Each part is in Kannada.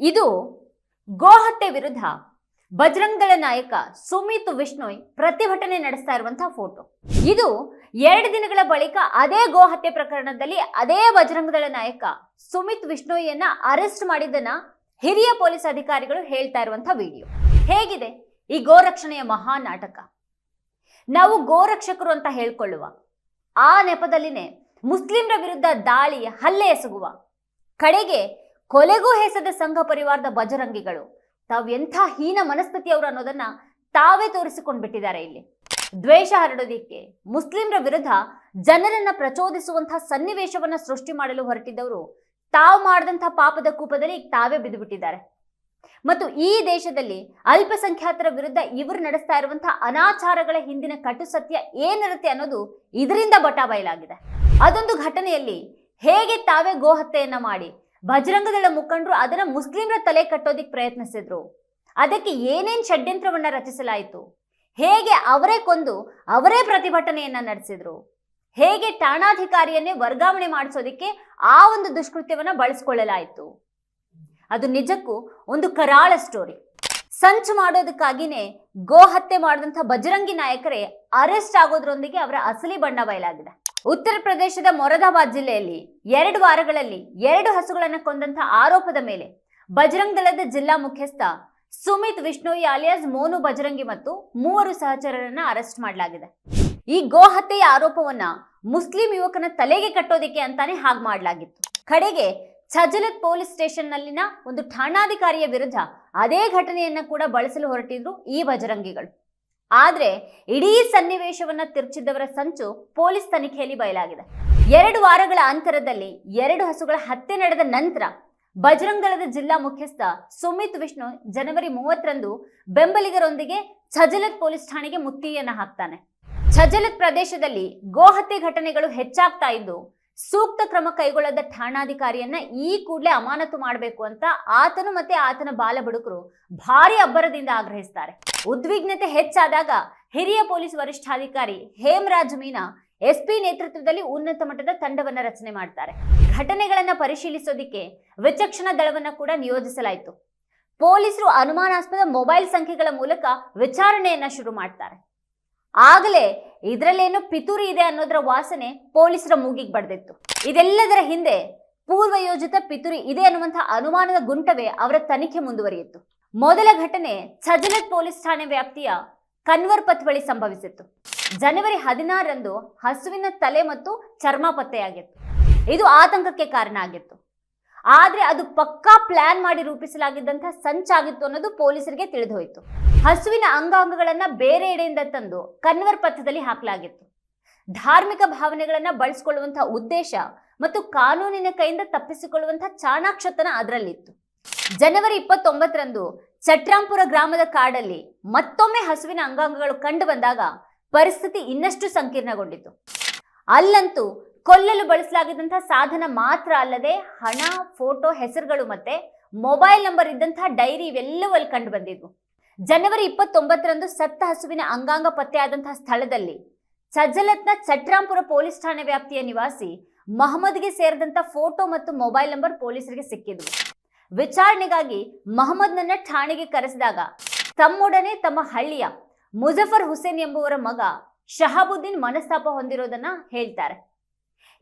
ಇದು ಗೋಹತ್ಯೆ ವಿರುದ್ಧ ಬಜರಂಗ್ ದಳ ನಾಯಕ ಸುಮಿತ್ ವಿಷ್ಣೋಯ್ ಪ್ರತಿಭಟನೆ ನಡೆಸ್ತಾ ಇರುವಂತಹ ಫೋಟೋ. ಇದು ಎರಡು ದಿನಗಳ ಬಳಿಕ ಅದೇ ಗೋಹತ್ಯೆ ಪ್ರಕರಣದಲ್ಲಿ ಅದೇ ಬಜರಂಗದಳ ನಾಯಕ ಸುಮಿತ್ ವಿಷ್ಣೋಯಿಯನ್ನ ಅರೆಸ್ಟ್ ಮಾಡಿದ್ದನ್ನ ಹಿರಿಯ ಪೊಲೀಸ್ ಅಧಿಕಾರಿಗಳು ಹೇಳ್ತಾ ಇರುವಂತಹ ವಿಡಿಯೋ. ಹೇಗಿದೆ ಈ ಗೋರಕ್ಷಣೆಯ ಮಹಾ ನಾಟಕ? ನಾವು ಗೋರಕ್ಷಕರು ಅಂತ ಹೇಳ್ಕೊಳ್ಳುವ. ಆ ನೆಪದಲ್ಲಿನೇ ಮುಸ್ಲಿಂರ ವಿರುದ್ಧ ದಾಳಿ, ಹಲ್ಲೆ ಎಸಗುವ. ಕಡೆಗೆ ಕೊಲೆಗೂ ಹೆಸದ ಸಂಘ ಪರಿವಾರದ ಬಜರಂಗಿಗಳು. ತಾವು ಎಂಥ ಹೀನ ಮನಸ್ಥಿತಿಯವರು ಅನ್ನೋದನ್ನ ತಾವೇ ತೋರಿಸಿಕೊಂಡು ಬಿಟ್ಟಿದ್ದಾರೆ ಇಲ್ಲಿ. ದ್ವೇಷ ಹರಡೋದಿಕ್ಕೆ ಮುಸ್ಲಿಂರ ವಿರುದ್ಧ ಜನರನ್ನ ಪ್ರಚೋದಿಸುವಂತಹ ಸನ್ನಿವೇಶವನ್ನ ಸೃಷ್ಟಿ ಮಾಡಲು ಹೊರಟಿದ್ದವರು ತಾವು ಮಾಡಿದಂತಹ ಪಾಪದ ಕೂಪದಲ್ಲಿ ತಾವೇ ಬಿದ್ದು ಬಿಟ್ಟಿದ್ದಾರೆ ಮತ್ತು ಈ ದೇಶದಲ್ಲಿ ಅಲ್ಪಸಂಖ್ಯಾತರ ವಿರುದ್ಧ ಇವರು ನಡೆಸ್ತಾ ಇರುವಂತಹ ಅನಾಚಾರಗಳ ಹಿಂದಿನ ಕಟು ಸತ್ಯ ಏನಿರುತ್ತೆ ಅನ್ನೋದು ಇದರಿಂದ ಬಟಾ ಬಯಲಾಗಿದೆ ಅದೊಂದು ಘಟನೆಯಲ್ಲಿ ಹೇಗೆ ತಾವೇ ಗೋಹತ್ಯೆಯನ್ನ ಮಾಡಿ ಬಜರಂಗದಳ ಮುಖಂಡರು ಅದನ್ನ ಮುಸ್ಲಿಮರ ತಲೆ ಕಟ್ಟೋದಿಕ್ ಪ್ರಯತ್ನಿಸಿದ್ರು. ಅದಕ್ಕೆ ಏನೇನ್ ಷಡ್ಯಂತ್ರವನ್ನ ರಚಿಸಲಾಯಿತು? ಹೇಗೆ ಅವರೇ ಕೊಂದು ಅವರೇ ಪ್ರತಿಭಟನೆಯನ್ನ ನಡೆಸಿದ್ರು? ಹೇಗೆ ಠಾಣಾಧಿಕಾರಿಯನ್ನೇ ವರ್ಗಾವಣೆ ಮಾಡಿಸೋದಿಕ್ಕೆ ಆ ಒಂದು ದುಷ್ಕೃತ್ಯವನ್ನ ಬಳಸ್ಕೊಳ್ಳಲಾಯಿತು? ಅದು ನಿಜಕ್ಕೂ ಒಂದು ಕರಾಳ ಸ್ಟೋರಿ. ಸಂಚು ಮಾಡೋದಕ್ಕಾಗಿನೇ ಗೋ ಹತ್ಯೆ ಮಾಡಿದಂಥ ಬಜರಂಗಿ ನಾಯಕರೇ ಅರೆಸ್ಟ್ ಆಗೋದ್ರೊಂದಿಗೆ ಅವರ ಅಸಲಿ ಬಣ್ಣ ಬಯಲಾಗಿದೆ. ಉತ್ತರ ಪ್ರದೇಶದ ಮೊರದಾಬಾದ್ ಜಿಲ್ಲೆಯಲ್ಲಿ ಎರಡು ವಾರಗಳಲ್ಲಿ ಎರಡು ಹಸುಗಳನ್ನು ಕೊಂದಂತಹ ಆರೋಪದ ಮೇಲೆ ಬಜರಂಗ್ ದಳದ ಜಿಲ್ಲಾ ಮುಖ್ಯಸ್ಥ ಸುಮಿತ್ ವಿಷ್ಣೋಯಿ ಅಲಿಯಾಸ್ ಮೋನು ಬಜರಂಗಿ ಮತ್ತು ಮೂವರು ಸಹಚರರನ್ನ ಅರೆಸ್ಟ್ ಮಾಡಲಾಗಿದೆ. ಈ ಗೋ ಹತ್ಯೆಯ ಆರೋಪವನ್ನ ಮುಸ್ಲಿಂ ಯುವಕನ ತಲೆಗೆ ಕಟ್ಟೋದಿಕ್ಕೆ ಅಂತಾನೆ ಹಾಗೆ ಮಾಡಲಾಗಿತ್ತು. ಕಡೆಗೆ ಛಜಲತ್ ಪೊಲೀಸ್ ಸ್ಟೇಷನ್ನಲ್ಲಿನ ಒಂದು ಠಾಣಾಧಿಕಾರಿಯ ವಿರುದ್ಧ ಅದೇ ಘಟನೆಯನ್ನ ಕೂಡ ಬಳಸಲು ಹೊರಟಿದ್ರು ಈ ಬಜರಂಗಿಗಳು. ಆದ್ರೆ ಇಡೀ ಸನ್ನಿವೇಶವನ್ನ ತಿರುಚಿದ್ದವರ ಸಂಚು ಪೊಲೀಸ್ ತನಿಖೆಯಲ್ಲಿ ಬಯಲಾಗಿದೆ. ಎರಡು ವಾರಗಳ ಅಂತರದಲ್ಲಿ ಎರಡು ಹಸುಗಳ ಹತ್ಯೆ ನಡೆದ ನಂತರ ಬಜರಂಗಳದ ಜಿಲ್ಲಾ ಮುಖ್ಯಸ್ಥ ಸುಮಿತ್ ವಿಷ್ಣು ಜನವರಿ ಮೂವತ್ತರಂದು ಬೆಂಬಲಿಗರೊಂದಿಗೆ ಛಜಲತ್ ಪೊಲೀಸ್ ಠಾಣೆಗೆ ಮುತ್ತಿಯನ್ನು ಹಾಕ್ತಾನೆ. ಛಜಲತ್ ಪ್ರದೇಶದಲ್ಲಿ ಗೋಹತ್ಯೆ ಘಟನೆಗಳು ಹೆಚ್ಚಾಗ್ತಾ ಇದ್ದು ಸೂಕ್ತ ಕ್ರಮ ಕೈಗೊಳ್ಳದ ಠಾಣಾಧಿಕಾರಿಯನ್ನ ಈ ಕೂಡಲೇ ಅಮಾನತು ಮಾಡಬೇಕು ಅಂತ ಆತನು ಮತ್ತೆ ಆತನ ಬಾಲಬಡುಕರು ಭಾರಿ ಅಬ್ಬರದಿಂದ ಆಗ್ರಹಿಸ್ತಾರೆ. ಉದ್ವಿಗ್ನತೆ ಹೆಚ್ಚಾದಾಗ ಹಿರಿಯ ಪೊಲೀಸ್ ವರಿಷ್ಠಾಧಿಕಾರಿ ಹೇಮರಾಜ್ ಮೀನಾ ಎಸ್ಪಿ ನೇತೃತ್ವದಲ್ಲಿ ಉನ್ನತ ಮಟ್ಟದ ತಂಡವನ್ನ ರಚನೆ ಮಾಡ್ತಾರೆ. ಘಟನೆಗಳನ್ನ ಪರಿಶೀಲಿಸೋದಿಕ್ಕೆ ವಿಚಕ್ಷಣ ದಳವನ್ನ ಕೂಡ ನಿಯೋಜಿಸಲಾಯಿತು. ಪೊಲೀಸರು ಅನುಮಾನಾಸ್ಪದ ಮೊಬೈಲ್ ಸಂಖ್ಯೆಗಳ ಮೂಲಕ ವಿಚಾರಣೆಯನ್ನ ಶುರು ಮಾಡ್ತಾರೆ. ಆಗಲೇ ಇದರಲ್ಲೇನು ಪಿತೂರಿ ಇದೆ ಅನ್ನೋದರ ವಾಸನೆ ಪೊಲೀಸರ ಮೂಗಿಗೆ ಬಡ್ದಿತ್ತು. ಇದೆಲ್ಲದರ ಹಿಂದೆ ಪೂರ್ವ ಯೋಜಿತ ಪಿತೂರಿ ಇದೆ ಅನ್ನುವಂತಹ ಅನುಮಾನದ ಗುಂಟವೇ ಅವರ ತನಿಖೆ ಮುಂದುವರಿಯಿತು. ಮೊದಲ ಘಟನೆ ಛಜಲತ್ ಪೊಲೀಸ್ ಠಾಣೆ ವ್ಯಾಪ್ತಿಯ ಕನ್ವರ್ ಪತ್ ಬಳಿ ಸಂಭವಿಸಿತ್ತು. ಜನವರಿ ಹದಿನಾರರಂದು ಹಸುವಿನ ತಲೆ ಮತ್ತು ಚರ್ಮ ಪತ್ತೆಯಾಗಿತ್ತು. ಇದು ಆತಂಕಕ್ಕೆ ಕಾರಣ ಆಗಿತ್ತು. ಆದ್ರೆ ಅದು ಪಕ್ಕಾ ಪ್ಲಾನ್ ಮಾಡಿ ರೂಪಿಸಲಾಗಿದ್ದಂತಹ ಸಂಚಾಗಿತ್ತು ಅನ್ನೋದು ಪೊಲೀಸರಿಗೆ ತಿಳಿದು ಹಸುವಿನ ಅಂಗಾಂಗಗಳನ್ನ ಬೇರೆ ಎಡೆಯಿಂದ ತಂದು ಕನ್ವರ್ ಪಥದಲ್ಲಿ ಹಾಕಲಾಗಿತ್ತು. ಧಾರ್ಮಿಕ ಭಾವನೆಗಳನ್ನ ಬಳಸಿಕೊಳ್ಳುವಂತಹ ಉದ್ದೇಶ ಮತ್ತು ಕಾನೂನಿನ ಕೈಯಿಂದ ತಪ್ಪಿಸಿಕೊಳ್ಳುವಂತಹ ಚಾಣಾಕ್ಷತನ ಅದರಲ್ಲಿತ್ತು. ಜನವರಿ ಇಪ್ಪತ್ತೊಂಬತ್ತರಂದು ಚಟ್ರಾಂಪುರ ಗ್ರಾಮದ ಕಾಡಲ್ಲಿ ಮತ್ತೊಮ್ಮೆ ಹಸುವಿನ ಅಂಗಾಂಗಗಳು ಕಂಡು ಬಂದಾಗ ಪರಿಸ್ಥಿತಿ ಇನ್ನಷ್ಟು ಸಂಕೀರ್ಣಗೊಂಡಿತು. ಅಲ್ಲಂತೂ ಕೊಲ್ಲಲು ಬಳಸಲಾಗಿದ್ದಂತಹ ಸಾಧನ ಮಾತ್ರ ಅಲ್ಲದೆ ಹಣ, ಫೋಟೋ, ಹೆಸರುಗಳು ಮತ್ತೆ ಮೊಬೈಲ್ ನಂಬರ್ ಇದ್ದಂತಹ ಡೈರಿ ಇವೆಲ್ಲವೂ ಅಲ್ಲಿ ಕಂಡು ಬಂದಿದ್ವು. ಜನವರಿ ಇಪ್ಪತ್ತೊಂಬತ್ತರಂದು ಸತ್ತ ಹಸುವಿನ ಅಂಗಾಂಗ ಪತ್ತೆಯಾದಂತಹ ಸ್ಥಳದಲ್ಲಿ ಸಜ್ಜಲತ್ನ ಚಟ್ರಾಂಪುರ ಪೊಲೀಸ್ ಠಾಣೆ ವ್ಯಾಪ್ತಿಯ ನಿವಾಸಿ ಮಹಮ್ಮದ್ಗೆ ಸೇರಿದಂತ ಫೋಟೋ ಮತ್ತು ಮೊಬೈಲ್ ನಂಬರ್ ಪೊಲೀಸರಿಗೆ ಸಿಕ್ಕಿದ್ವು. ವಿಚಾರಣೆಗಾಗಿ ಮಹಮ್ಮದ್ನನ್ನ ಠಾಣೆಗೆ ಕರೆಸಿದಾಗ ತಮ್ಮೊಡನೆ ತಮ್ಮ ಹಳ್ಳಿಯ ಮುಜಫರ್ ಹುಸೇನ್ ಎಂಬುವರ ಮಗ ಶಹಾಬುದ್ದೀನ್ ಮನಸ್ತಾಪ ಹೊಂದಿರೋದನ್ನ ಹೇಳ್ತಾರೆ.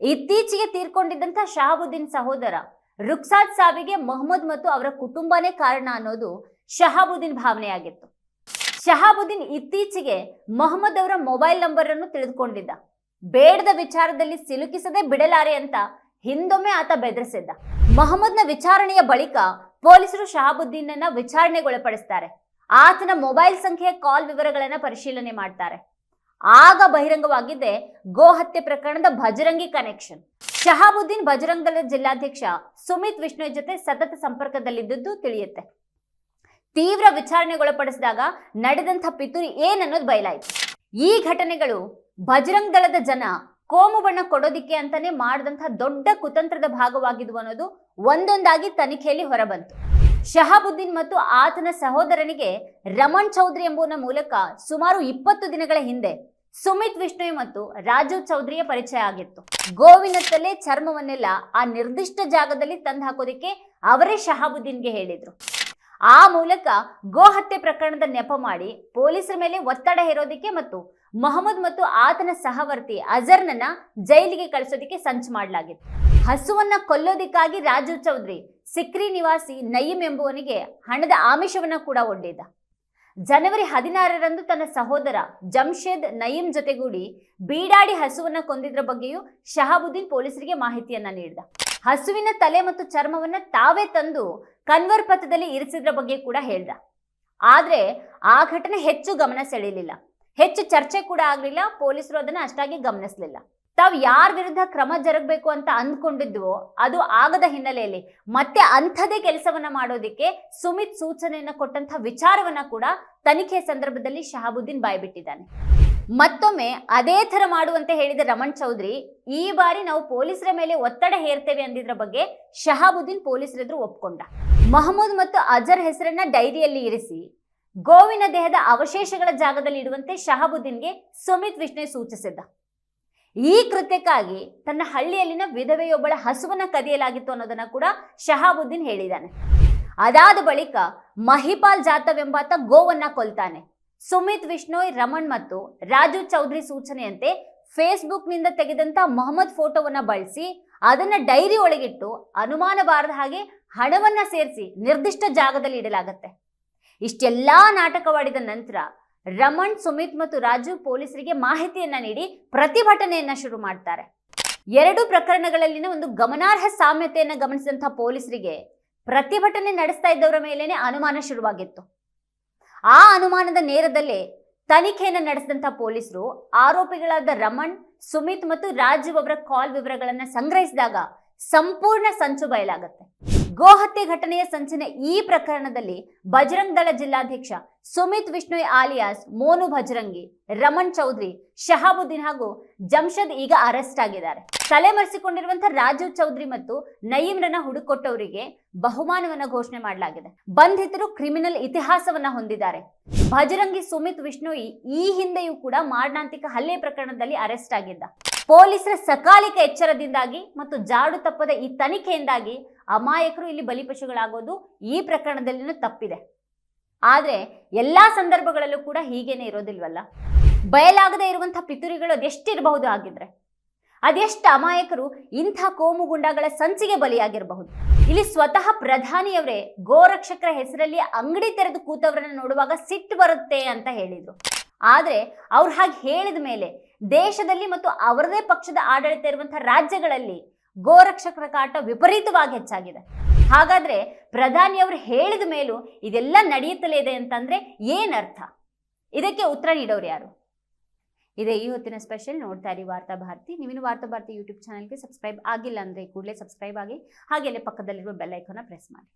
ಇತ್ತೀಚೆಗೆ ತೀರ್ಕೊಂಡಿದ್ದಂಥ ಶಹಾಬುದ್ದೀನ್ ಸಹೋದರ ರುಕ್ಸಾದ್ ಸಾವಿಗೆ ಮೊಹಮ್ಮದ್ ಮತ್ತು ಅವರ ಕುಟುಂಬನೇ ಕಾರಣ ಅನ್ನೋದು ಶಹಾಬುದ್ದೀನ್ ಭಾವನೆಯಾಗಿತ್ತು. ಶಹಾಬುದ್ದೀನ್ ಇತ್ತೀಚೆಗೆ ಮೊಹಮ್ಮದ್ ಅವರ ಮೊಬೈಲ್ ನಂಬರ್ ಅನ್ನು ತಿಳಿದುಕೊಂಡಿದ್ದ. ಬೇಡದ ವಿಚಾರದಲ್ಲಿ ಸಿಲುಕಿಸದೆ ಬಿಡಲಾರೆ ಅಂತ ಹಿಂದೊಮ್ಮೆ ಆತ ಬೆದರಿಸಿದ್ದ. ಮೊಹಮ್ಮದ್ನ ವಿಚಾರಣೆಯ ಬಳಿಕ ಪೊಲೀಸರು ಶಹಾಬುದ್ದೀನನ್ನ ವಿಚಾರಣೆಗೊಳಪಡಿಸ್ತಾರೆ. ಆತನ ಮೊಬೈಲ್ ಸಂಖ್ಯೆಯ ಕಾಲ್ ವಿವರಗಳನ್ನ ಪರಿಶೀಲನೆ ಮಾಡ್ತಾರೆ. ಆಗ ಬಹಿರಂಗವಾಗಿದ್ದೆ ಗೋಹತ್ಯೆ ಪ್ರಕರಣದ ಭಜರಂಗಿ ಕನೆಕ್ಷನ್ ಶಹಾಬುದ್ದೀನ್ ಬಜರಂಗ್ ದಳದ ಜಿಲ್ಲಾಧ್ಯಕ್ಷ ಸುಮಿತ್ ವಿಷ್ಣು ಜೊತೆ ಸತತ ಸಂಪರ್ಕದಲ್ಲಿದ್ದದ್ದು ತಿಳಿಯುತ್ತೆ. ತೀವ್ರ ವಿಚಾರಣೆಗೊಳಪಡಿಸಿದಾಗ ನಡೆದಂಥ ಪಿತೂರಿ ಏನನ್ನೋದು ಬಯಲಾಯಿತು. ಈ ಘಟನೆಗಳು ಬಜರಂಗ್ ದಳದ ಜನ ಕೋಮು ಬಣ್ಣ ಕೊಡೋದಿಕ್ಕೆ ಅಂತಾನೆ ಮಾಡಿದಂಥ ದೊಡ್ಡ ಕುತಂತ್ರದ ಭಾಗವಾಗಿದ್ವು ಅನ್ನೋದು ಒಂದೊಂದಾಗಿ ತನಿಖೆಯಲ್ಲಿ ಹೊರಬಂತು. ಶಹಾಬುದ್ದೀನ್ ಮತ್ತು ಆತನ ಸಹೋದರನಿಗೆ ರಮಣ್ ಚೌಧರಿ ಎಂಬುವನ ಮೂಲಕ ಸುಮಾರು ಇಪ್ಪತ್ತು ದಿನಗಳ ಹಿಂದೆ ಸುಮಿತ್ ವಿಷ್ಣು ಮತ್ತು ರಾಜೀವ್ ಚೌಧರಿಯ ಪರಿಚಯ ಆಗಿತ್ತು. ಗೋವಿನ ತಲೆ ಚರ್ಮವನ್ನೆಲ್ಲ ಆ ನಿರ್ದಿಷ್ಟ ಜಾಗದಲ್ಲಿ ತಂದು ಹಾಕೋದಿಕ್ಕೆ ಅವರೇ ಶಹಾಬುದ್ದೀನ್ಗೆ ಹೇಳಿದ್ರು. ಆ ಮೂಲಕ ಗೋಹತ್ಯೆ ಪ್ರಕರಣದ ನೆಪ ಮಾಡಿ ಪೊಲೀಸರ ಮೇಲೆ ಒತ್ತಡ ಹೇರೋದಿಕ್ಕೆ ಮತ್ತು ಮೊಹಮ್ಮದ್ ಮತ್ತು ಆತನ ಸಹವರ್ತಿ ಅಜರ್ನನ್ನ ಜೈಲಿಗೆ ಕಳಿಸೋದಿಕ್ಕೆ ಸಂಚು ಮಾಡಲಾಗಿತ್ತು. ಹಸುವನ್ನ ಕೊಲ್ಲೋದಿಕ್ಕಾಗಿ ರಾಜು ಚೌಧರಿ, ಸಿಕ್ರಿ ನಿವಾಸಿ ನಯೀಂ ಎಂಬುವನಿಗೆ ಹಣದ ಆಮಿಷವನ್ನ ಕೂಡ ಒಡ್ಡಿದ್ದ. ಜನವರಿ ಹದಿನಾರರಂದು ತನ್ನ ಸಹೋದರ ಜಮ್ಷೇದ್ ನಯೀಂ ಜೊತೆಗೂಡಿ ಬೀಡಾಡಿ ಹಸುವನ್ನ ಕೊಂದಿದ್ರ ಬಗ್ಗೆಯೂ ಶಹಾಬುದ್ದೀನ್ ಪೊಲೀಸರಿಗೆ ಮಾಹಿತಿಯನ್ನ ನೀಡಿದ. ಹಸುವಿನ ತಲೆ ಮತ್ತು ಚರ್ಮವನ್ನ ತಾವೇ ತಂದು ಕನ್ವರ್ ಪಥದಲ್ಲಿ ಇರಿಸಿದ್ರ ಬಗ್ಗೆ ಕೂಡ ಹೇಳ್ದ. ಆದ್ರೆ ಆ ಘಟನೆ ಹೆಚ್ಚು ಗಮನ ಸೆಳೀಲಿಲ್ಲ ಹೆಚ್ಚು ಚರ್ಚೆ ಕೂಡ ಆಗಲಿಲ್ಲ, ಪೊಲೀಸರು ಅದನ್ನ ಅಷ್ಟಾಗಿ ಗಮನಿಸಲಿಲ್ಲ. ತಾವು ಯಾರ ವಿರುದ್ಧ ಕ್ರಮ ಜರುಗಬೇಕು ಅಂತ ಅಂದ್ಕೊಂಡಿದ್ವೋ, ಅದು ಆಗದ ಹಿನ್ನೆಲೆಯಲ್ಲಿ ಮತ್ತೆ ಅಂಥದೇ ಕೆಲಸವನ್ನ ಮಾಡೋದಿಕ್ಕೆ ಸುಮಿತ್ ಸೂಚನೆಯನ್ನ ಕೊಟ್ಟಂತ ವಿಚಾರವನ್ನ ಕೂಡ ತನಿಖೆ ಸಂದರ್ಭದಲ್ಲಿ ಶಹಾಬುದ್ದೀನ್ ಬಾಯ್ಬಿಟ್ಟಿದ್ದಾನೆ. ಮತ್ತೊಮ್ಮೆ ಅದೇ ತರ ಮಾಡುವಂತೆ ಹೇಳಿದ ರಮಣ್ ಚೌಧರಿ, ಈ ಬಾರಿ ನಾವು ಪೊಲೀಸರ ಮೇಲೆ ಒತ್ತಡ ಹೇರ್ತೇವೆ ಅಂದಿದ್ರ ಬಗ್ಗೆ ಶಹಾಬುದ್ದೀನ್ ಪೊಲೀಸರೆದುರು ಒಪ್ಕೊಂಡ. ಮಹಮೂದ್ ಮತ್ತು ಅಜರ್ ಹೆಸರನ್ನ ಡೈರಿಯಲ್ಲಿ ಇರಿಸಿ ಗೋವಿನ ದೇಹದ ಅವಶೇಷಗಳ ಜಾಗದಲ್ಲಿ ಇಡುವಂತೆ ಶಹಾಬುದ್ದೀನ್ಗೆ ಸುಮಿತ್ ವಿಷ್ಣು ಸೂಚಿಸಿದ್ದ. ಈ ಕೃತ್ಯಕ್ಕಾಗಿ ತನ್ನ ಹಳ್ಳಿಯಲ್ಲಿನ ವಿಧವೆಯೊಬ್ಬಳ ಹಸುವನ್ನ ಕದಿಯಲಾಗಿತ್ತು ಅನ್ನೋದನ್ನ ಕೂಡ ಶಹಾಬುದ್ದೀನ್ ಹೇಳಿದ್ದಾನೆ. ಅದಾದ ಬಳಿಕ ಮಹಿಪಾಲ್ ಜಾತವೆಂಬಾತ ಎಂಬಾತ ಗೋವನ್ನ ಕೊಲ್ತಾನೆ. ಸುಮಿತ್ ವಿಷ್ಣೋಯ್, ರಮಣ್ ಮತ್ತು ರಾಜು ಚೌಧರಿ ಸೂಚನೆಯಂತೆ ಫೇಸ್ಬುಕ್ನಿಂದ ತೆಗೆದಂತ ಮೊಹಮ್ಮದ್ ಫೋಟೋವನ್ನ ಬಳಸಿ ಅದನ್ನ ಡೈರಿ ಒಳಗಿಟ್ಟು ಅನುಮಾನ ಬಾರದ ಹಾಗೆ ಹಣವನ್ನ ಸೇರಿಸಿ ನಿರ್ದಿಷ್ಟ ಜಾಗದಲ್ಲಿ ಇಡಲಾಗತ್ತೆ. ಇಷ್ಟೆಲ್ಲಾ ನಾಟಕವಾಡಿದ ನಂತರ ರಮಣ್, ಸುಮಿತ್ ಮತ್ತು ರಾಜು ಪೊಲೀಸರಿಗೆ ಮಾಹಿತಿಯನ್ನ ನೀಡಿ ಪ್ರತಿಭಟನೆಯನ್ನ ಶುರು ಮಾಡ್ತಾರೆ. ಎರಡು ಪ್ರಕರಣಗಳಲ್ಲಿನ ಒಂದು ಗಮನಾರ್ಹ ಸಾಮ್ಯತೆಯನ್ನ ಗಮನಿಸಿದಂತಹ ಪೊಲೀಸರಿಗೆ ಪ್ರತಿಭಟನೆ ನಡೆಸ್ತಾ ಇದ್ದವರ ಮೇಲೇನೆ ಅನುಮಾನ ಶುರುವಾಗಿತ್ತು. ಆ ಅನುಮಾನದ ನೇರದಲ್ಲೇ ತನಿಖೆಯನ್ನು ನಡೆಸಿದಂತಹ ಪೊಲೀಸರು ಆರೋಪಿಗಳಾದ ರಮಣ್, ಸುಮಿತ್ ಮತ್ತು ರಾಜು ಅವರ ಕಾಲ್ ವಿವರಗಳನ್ನ ಸಂಗ್ರಹಿಸಿದಾಗ ಸಂಪೂರ್ಣ ಸಂಚು ಬಯಲಾಗುತ್ತೆ. ಗೋಹತ್ಯೆ ಘಟನೆಯ ಸಂಚಿನ ಈ ಪ್ರಕರಣದಲ್ಲಿ ಬಜರಂಗ್ ದಳ ಜಿಲ್ಲಾಧ್ಯಕ್ಷ ಸುಮಿತ್ ವಿಷ್ಣು ಆಲಿಯಾಸ್, ಮೋನು ಭಜರಂಗಿ, ರಮಣ್ ಚೌಧರಿ, ಶಹಾಬುದ್ದೀನ್ ಹಾಗೂ ಜಮ್ಷದ್ ಈಗ ಅರೆಸ್ಟ್ ಆಗಿದ್ದಾರೆ. ತಲೆಮರೆಸಿಕೊಂಡಿರುವಂತಹ ರಾಜೀವ್ ಚೌಧರಿ ಮತ್ತು ನಯೀಮ್ರನ್ನ ಹುಡುಕೊಟ್ಟವರಿಗೆ ಬಹುಮಾನವನ್ನ ಘೋಷಣೆ ಮಾಡಲಾಗಿದೆ. ಬಂಧಿತರು ಕ್ರಿಮಿನಲ್ ಇತಿಹಾಸವನ್ನ ಹೊಂದಿದ್ದಾರೆ. ಭಜರಂಗಿ, ಸುಮಿತ್ ವಿಷ್ಣು ಈ ಹಿಂದೆಯೂ ಕೂಡ ಮಾರಣಾಂತಿಕ ಹಲ್ಲೆ ಪ್ರಕರಣದಲ್ಲಿ ಅರೆಸ್ಟ್ ಆಗಿದ್ದ. ಪೊಲೀಸರ ಸಕಾಲಿಕ ಎಚ್ಚರದಿಂದಾಗಿ ಮತ್ತು ಜಾಡು ತಪ್ಪದ ಈ ತನಿಖೆಯಿಂದಾಗಿ ಅಮಾಯಕರು ಇಲ್ಲಿ ಬಲಿಪಶುಗಳಾಗೋದು ಈ ಪ್ರಕರಣದಲ್ಲಿನೂ ತಪ್ಪಿದೆ. ಆದರೆ ಎಲ್ಲಾ ಸಂದರ್ಭಗಳಲ್ಲೂ ಕೂಡ ಹೀಗೇನೆ ಇರೋದಿಲ್ವಲ್ಲ? ಬಯಲಾಗದೆ ಇರುವಂತಹ ಪಿತೂರಿಗಳು ಅದೆಷ್ಟಿರಬಹುದು ಆಗಿದ್ರೆ ಅದೆಷ್ಟು ಅಮಾಯಕರು ಇಂಥ ಕೋಮು ಗುಂಡಗಳ ಸಂಚಿಗೆ ಬಲಿಯಾಗಿರಬಹುದು? ಇಲ್ಲಿ ಸ್ವತಃ ಪ್ರಧಾನಿಯವರೇ ಗೋರಕ್ಷಕರ ಹೆಸರಲ್ಲಿ ಅಂಗಡಿ ತೆರೆದು ಕೂತವರನ್ನ ನೋಡುವಾಗ ಸಿಟ್ಟು ಬರುತ್ತೆ ಅಂತ ಹೇಳಿದರು. ಆದರೆ ಅವ್ರು ಹಾಗೆ ಹೇಳಿದ ಮೇಲೆ ದೇಶದಲ್ಲಿ ಮತ್ತು ಅವರದೇ ಪಕ್ಷದ ಆಡಳಿತ ಇರುವಂತಹ ರಾಜ್ಯಗಳಲ್ಲಿ ಗೋರಕ್ಷಕರ ಕಾಟ ವಿಪರೀತವಾಗಿ ಹೆಚ್ಚಾಗಿದೆ. ಹಾಗಾದ್ರೆ ಪ್ರಧಾನಿಯವರು ಹೇಳಿದ ಮೇಲೂ ಇದೆಲ್ಲ ನಡೆಯುತ್ತಲೇ ಇದೆ ಅಂತಂದ್ರೆ ಏನರ್ಥ ಇದಕ್ಕೆ ಉತ್ತರ ನೀಡೋರು ಯಾರು? ಇದೇ ಈ ಹೊತ್ತಿನ ಸ್ಪೆಷಲ್ ನೋಡ್ತಾ ಇರಿ ವಾರ್ತಾ ಭಾರತಿ. ನೀವಿನ ವಾರ್ತಾ ಭಾರತಿ ಯೂಟ್ಯೂಬ್ ಚಾನಲ್ಗೆ ಸಬ್ಸ್ಕ್ರೈಬ್ ಆಗಿಲ್ಲ ಅಂದರೆ ಕೂಡಲೇ ಸಬ್ಸ್ಕ್ರೈಬ್ ಆಗಿ ಹಾಗೆ ಅಲ್ಲೇ ಪಕ್ಕದಲ್ಲಿರುವ ಬೆಲ್ ಐಕಾನ್ನ ಪ್ರೆಸ್ ಮಾಡಿ.